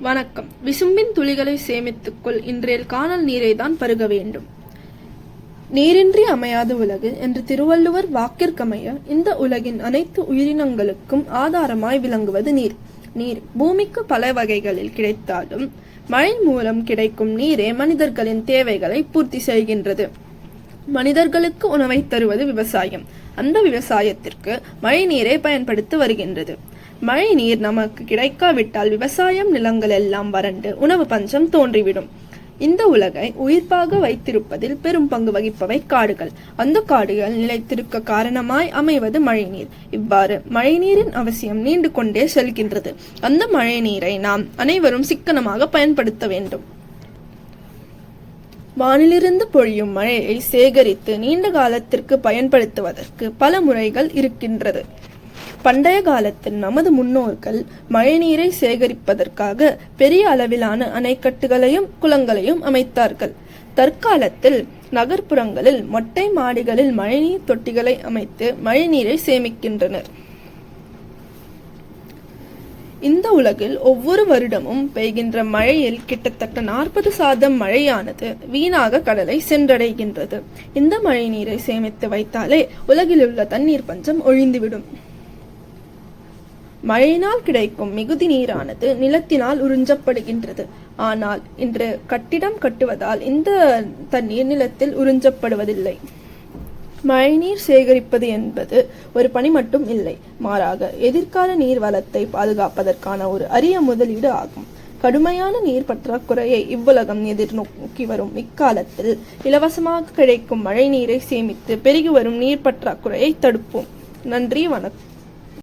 வணக்கம். விசும்பின் துளிகளை சேமித்துக்கொள். இன்றைய காணல் நீரை தான் பருக வேண்டும். நீரின்றி அமையாது உலகு என்று திருவள்ளுவர் வாக்கிற்கமைய இந்த உலகின் அனைத்து உயிரினங்களுக்கும் ஆதாரமாய் விளங்குவது நீர். நீர் பூமிக்கு பல வகைகளில் கிடைத்தாலும் மழை மூலம் கிடைக்கும் நீரே மனிதர்களின் தேவைகளை பூர்த்தி செய்கின்றது. மனிதர்களுக்கு உணவை தருவது விவசாயம். அந்த விவசாயத்திற்கு மழை நீரை பயன்படுத்தி வருகின்றது. மழை நீர் நமக்கு கிடைக்காவிட்டால் விவசாயம் நிலங்கள் எல்லாம் வறண்டு உணவு பஞ்சம் தோன்றிவிடும். இந்த உலகை உயிர்ப்பாக வைத்திருப்பதில் பெரும் பங்கு வகிப்பவை காடுகள். அந்த காடுகள் நிலைத்திருக்க காரணமாய் அமைவது மழைநீர். இவ்வாறு மழைநீரின் அவசியம் நீண்டு கொண்டே செல்கின்றது. அந்த மழை நீரை நாம் அனைவரும் சிக்கனமாக பயன்படுத்த வேண்டும். வானிலிருந்து பொழியும் மழையை சேகரித்து நீண்ட காலத்திற்கு பயன்படுத்துவதற்கு பல முறைகள் இருக்கின்றது. பண்டைய காலத்தில் நமது முன்னோர்கள் மழைநீரை சேகரிப்பதற்காக பெரிய அளவிலான அணைக்கட்டுகளையும் குளங்களையும் அமைத்தார்கள். தற்காலத்தில் நகர்ப்புறங்களில் மொட்டை மாடிகளில் மழைநீர் தொட்டிகளை அமைத்து மழைநீரை சேமிக்கின்றனர். இந்த உலகில் ஒவ்வொரு வருடமும் பெய்கின்ற மழையில் கிட்டத்தட்ட நாற்பது சாதம் மழையானது வீணாக கடலை சென்றடைகின்றது. இந்த மழை நீரை சேமித்து வைத்தாலே உலகில் உள்ள தண்ணீர் பஞ்சம் ஒழிந்துவிடும். மழையினால் கிடைக்கும் மிகுதி நீரானது நிலத்தினால் உறிஞ்சப்படுகின்றது. ஆனால் இன்று கட்டிடம் கட்டுவதால் இந்த தண்ணீர் நிலத்தில் உறிஞ்சப்படுவதில்லை. மழைநீர் சேகரிப்பது என்பது ஒரு பணி மட்டும் இல்லை. மாறாக எதிர்கால நீர் வளத்தை பாதுகாப்பதற்கான ஒரு அரிய முதலீடு ஆகும். கடுமையான நீர் பற்றாக்குறையை இவ்வுலகம் எதிர்நோக்கி வரும் இக்காலத்தில் இலவசமாக கிடைக்கும் மழை நீரை சேமித்து பெருகி வரும் நீர் பற்றாக்குறையை தடுப்போம். நன்றி வணக்கம்.